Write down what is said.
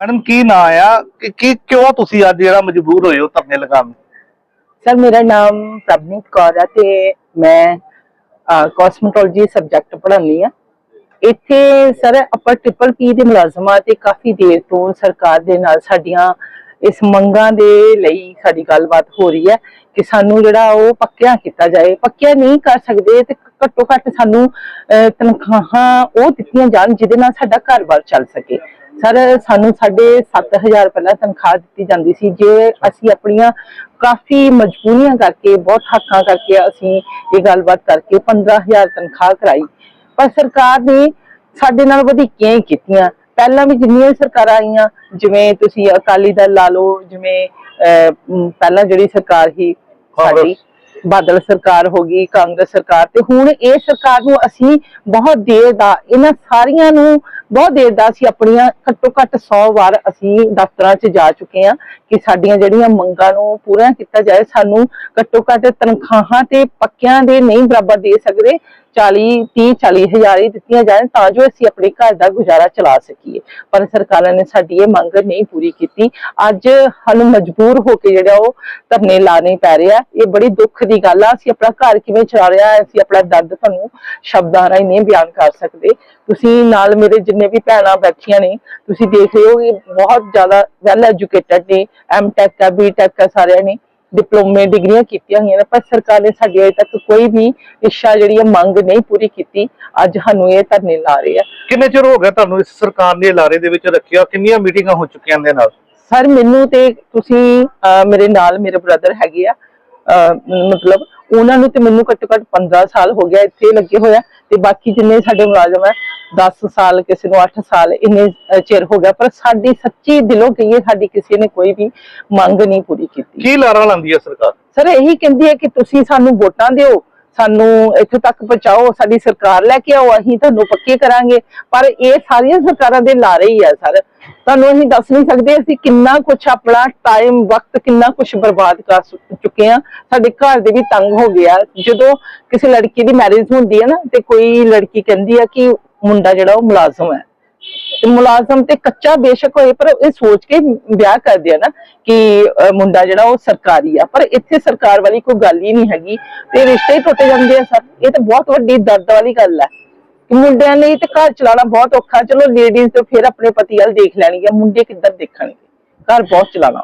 Madam, ਕੀ ਨਾਂ ਆ? ਕਿ ਕੀ ਕਿਉਂ ਤੁਸੀਂ ਅੱਜ ਜਿਹੜਾ ਮਜਬੂਰ ਹੋਏ ਹੋ ਧਰਨੇ ਲਗਾਉਣ? ਸਰ, ਮੇਰਾ ਨਾਮ ਪ੍ਰਭਨੀਤ ਕੌਰ ਹੈ ਤੇ ਮੈਂ ਕਾਸਮੈਟੋਲੋਜੀ ਸਬਜੈਕਟ ਪੜ੍ਹਾਉਂਦੀ ਆ ਇੱਥੇ ਸਰ, ਆਪਾਂ ਟ੍ਰਿਪਲ ਪੀ ਦੇ ਮੁਲਾਜ਼ਮਾਂ ਤੇ ਕਾਫੀ ਦੇਰ ਤੋਂ ਸਰਕਾਰ ਦੇ ਨਾਲ ਸਾਡੀਆਂ ਇਸ ਮੰਗਾਂ ਦੇ ਲਈ ਸਾਡੀ ਗੱਲਬਾਤ ਹੋ ਰਹੀ ਹੈ ਕਿ ਸਾਨੂੰ ਜਿਹੜਾ ਉਹ ਪੱਕਿਆ ਕੀਤਾ ਜਾਏ। ਪੱਕਿਆ ਨਹੀਂ ਕਰ ਸਕਦੇ ਤੇ ਘੱਟੋ ਘੱਟ ਸਾਨੂੰ ਤਨਖਾਹਾਂ ਉਹ ਦਿੱਤੀਆਂ ਜਾਣ ਜਿਹਦੇ ਨਾਲ ਸਾਡਾ ਘਰ-ਬਾਰ ਚੱਲ ਸਕੇ। ਸਰ ਸਾਨੂੰ 7500 ਪਹਿਲਾਂ ਤਨਖਾਹ ਦਿੱਤੀ ਜਾਂਦੀ ਸੀ ਜੇ ਅਸੀਂ ਆਪਣੀਆਂ ਕਾਫੀ ਮਜਬੂਰੀਆਂ ਕਰਕੇ ਬਹੁਤ ਹੱਕਾਂ ਕਰਕੇ ਅਸੀਂ ਇਹ ਗੱਲਬਾਤ ਕਰਕੇ 15000 ਤਨਖਾਹ ਕਰਾਈ। ਪਰ ਸਰਕਾਰ ਨੇ ਸਾਡੇ ਨਾਲ ਵਧੀਕੀਆਂ ਹੀ ਕੀਤੀਆਂ। ਪਹਿਲਾਂ ਵੀ ਜਿੰਨੀਆਂ ਸਰਕਾਰਾਂ ਆਈਆਂ ਜਿਵੇਂ ਤੁਸੀਂ ਅਕਾਲੀ ਦਲ ਲਾ ਲਓ ਜਿਵੇਂ ਪਹਿਲਾਂ ਜਿਹੜੀ ਸਰਕਾਰ ਸੀ ਸਾਡੀ ਬਾਦਲ ਸਰਕਾਰ ਹੋ ਗਈ, ਕਾਂਗਰਸ ਸਰਕਾਰ ਤੇ ਹੁਣ ਇਹ ਸਰਕਾਰ ਨੂੰ ਅਸੀਂ ਬਹੁਤ ਦੇਰ ਦਾ, ਇਹਨਾਂ ਸਾਰੀਆਂ ਨੂੰ ਬਹੁਤ ਦੇਰ ਦਾ ਅਸੀਂ ਆਪਣੀਆਂ ਘੱਟੋ ਘੱਟ 100 ਵਾਰ ਅਸੀਂ ਦਫ਼ਤਰਾਂ 'ਚ ਜਾ ਚੁੱਕੇ ਹਾਂ ਕਿ ਸਾਡੀਆਂ ਜਿਹੜੀਆਂ ਮੰਗਾਂ ਨੂੰ ਪੂਰਾ ਕੀਤਾ ਜਾਏ, ਸਾਨੂੰ ਘੱਟੋ ਘੱਟ ਤਨਖਾਹਾਂ ਤੇ ਪੱਕਿਆਂ ਦੇ ਨਹੀਂ ਬਰਾਬਰ ਦੇ ਸਕਦੇ। 40 30 40 ਹਜ਼ਾਰ ਹੀ ਦਿੱਤੀਆਂ ਜਾਣ ਤਾਂ ਜੋ ਅਸੀਂ ਆਪਣੇ ਘਰ ਦਾ ਗੁਜ਼ਾਰਾ ਚਲਾ ਸਕੀਏ। ਪਰ ਸਰਕਾਰਾਂ ਨੇ ਸਾਡੀ ਇਹ ਮੰਗ ਨਹੀਂ ਪੂਰੀ ਕੀਤੀ। ਅੱਜ ਸਾਨੂੰ ਮਜਬੂਰ ਹੋ ਕੇ ਜਿਹੜਾ ਉਹ ਧਰਨੇ ਲਾਣੇ ਪੈ ਰਿਹਾ ਇਹ ਬੜੀ ਦੁੱਖ ਦੀ ਗੱਲ ਆ। ਅਸੀਂ ਆਪਣਾ ਘਰ ਕਿਵੇਂ ਚਲਾ ਰਿਹਾ ਅਸੀਂ ਆਪਣਾ ਦਰਦ ਤੁਹਾਨੂੰ ਸ਼ਬਦਾਂ ਰਾਹੀਂ ਨਹੀਂ ਬਿਆਨ ਕਰ ਸਕਦੇ। ਤੁਸੀਂ ਨਾਲ ਮੇਰੇ ਜਿੰਨੇ ਵੀ ਭੈਣਾਂ ਬੈਠੀਆਂ ਨੇ, ਤੁਸੀਂ ਦੇਖ ਰਹੇ ਹੋ ਕਿ ਬਹੁਤ ਜ਼ਿਆਦਾ ਵੈਲ ਐਜੂਕੇਟਡ ਨੇ ਐਮ ਟੈਕ ਆ ਬੀ ਆ ਸਾਰਿਆਂ ਨੇ। ਡਿਪਲੋਮੇ ਡਿਗਰੀਆਂ ਕੀਤੀਆਂ ਹੋਈਆਂ ਨੇ ਪਰ ਸਰਕਾਰ ਨੇ ਸਾਡੀ ਅਜੇ ਤੱਕ ਕੋਈ ਵੀ ਇੱਛਾ ਜਿਹੜੀ ਹੈ ਮੰਗ ਨਹੀਂ ਪੂਰੀ ਕੀਤੀ। ਅੱਜ ਸਾਨੂੰ ਇਹ ਧਰਨੇ ਲਾ ਰਹੇ ਆ। ਕਿੰਨੇ ਚਿਰ ਹੋ ਗਿਆ ਤੁਹਾਨੂੰ ਇਸ ਸਰਕਾਰ ਨੇ ਲਾਰੇ ਦੇ ਵਿੱਚ ਰੱਖਿਆ? ਕਿੰਨੀਆਂ ਮੀਟਿੰਗਾਂ ਹੋ ਚੁੱਕੀਆਂ ਦੇ ਨਾਲ? ਸਰ ਮੈਨੂੰ ਤੇ ਤੁਸੀਂ ਮੇਰੇ ਨਾਲ ਮੇਰੇ ਬ੍ਰਦਰ ਹੈਗੇ ਆ। ਮਤਲਬ ਉਹਨਾਂ ਨੂੰ ਤੇ ਮੈਨੂੰ ਘੱਟੋ ਘੱਟ 15 ਸਾਲ ਹੋ ਗਿਆ ਇੱਥੇ ਲੱਗੇ ਹੋਇਆ ਤੇ ਬਾਕੀ ਜਿੰਨੇ ਸਾਡੇ ਮੁਲਾਜ਼ਮ ਹੈ 10 ਸਾਲ ਕਿਸੇ ਨੂੰ 8 ਸਾਲ ਇੰਨੇ ਚਿਰ ਹੋ ਗਿਆ। ਪਰ ਸਾਡੀ ਸੱਚੀ ਦਿਲੋਂ ਕਹੀਏ ਸਾਡੀ ਕਿਸੇ ਨੇ ਕੋਈ ਵੀ ਮੰਗ ਨਹੀਂ ਪੂਰੀ ਕੀਤੀ। ਕੀ ਲਾਰਾ ਲਾਉਂਦੀ ਹੈ ਸਰਕਾਰ? ਸਰ ਇਹੀ ਕਹਿੰਦੀ ਹੈ ਕਿ ਤੁਸੀਂ ਸਾਨੂੰ ਵੋਟਾਂ ਦਿਓ ਸਾਨੂੰ ਇੱਥੇ ਤੱਕ ਪਹੁੰਚਾਓ ਸਾਡੀ ਸਰਕਾਰ ਲੈ ਕੇ ਆਓ ਅਸੀਂ ਤੁਹਾਨੂੰ ਪੱਕੇ ਕਰਾਂਗੇ। ਪਰ ਇਹ ਸਾਰੀਆਂ ਸਰਕਾਰਾਂ ਦੇ ਲਾਰੇ ਹੀ ਆ ਸਰ। ਤੁਹਾਨੂੰ ਅਸੀਂ ਦੱਸ ਨਹੀਂ ਸਕਦੇ ਅਸੀਂ ਕਿੰਨਾ ਕੁਝ ਆਪਣਾ ਟਾਈਮ ਵਕਤ ਕਿੰਨਾ ਕੁਝ ਬਰਬਾਦ ਕਰ ਚੁੱਕੇ ਆ ਸਾਡੇ ਘਰ ਦੇ ਵੀ ਤੰਗ ਹੋ ਗਿਆ ਜਦੋਂ ਕਿਸੇ ਲੜਕੀ ਦੀ ਮੈਰਿਜ ਹੁੰਦੀ ਹੈ ਨਾ, ਤੇ ਕੋਈ ਲੜਕੀ ਕਹਿੰਦੀ ਆ ਕਿ ਮੁੰਡਾ ਜਿਹੜਾ ਉਹ ਮੁਲਾਜ਼ਮ ਹੈ। ਤੇ ਮੁਲਾਜ਼ਮ ਤੇ ਕੱਚਾ ਬੇਸ਼ੱਕ ਹੋਏ, ਪਰ ਇਹ ਸੋਚ ਕੇ ਵਿਆਹ ਕਰਦੇ ਆ ਨਾ ਕਿ ਮੁੰਡਾ ਜਿਹੜਾ ਉਹ ਸਰਕਾਰੀ ਆ। ਪਰ ਇੱਥੇ ਸਰਕਾਰ ਵਾਲੀ ਕੋਈ ਗੱਲ ਹੀ ਨਹੀਂ ਹੈਗੀ। ਤੇ ਰਿਸ਼ਤੇ ਹੀ ਟੁੱਟ ਜਾਂਦੇ ਆ ਸਰ ਇਹ ਤਾਂ ਬਹੁਤ ਵੱਡੀ ਦਰਦ ਵਾਲੀ ਗੱਲ ਹੈ। ਮੁੰਡਿਆਂ ਲਈ ਤੇ ਘਰ ਚਲਾਉਣਾ ਬਹੁਤ ਔਖਾ, ਚਲੋ ਲੇਡੀਜ਼ ਤੇ ਫਿਰ ਆਪਣੇ ਪਤੀ ਵੱਲ ਦੇਖ ਲੈਣਗੇ, ਮੁੰਡੇ ਕਿੱਧਰ ਦੇਖਣਗੇ। ਘਰ ਬਹੁਤ ਚਲਾਉਣਾ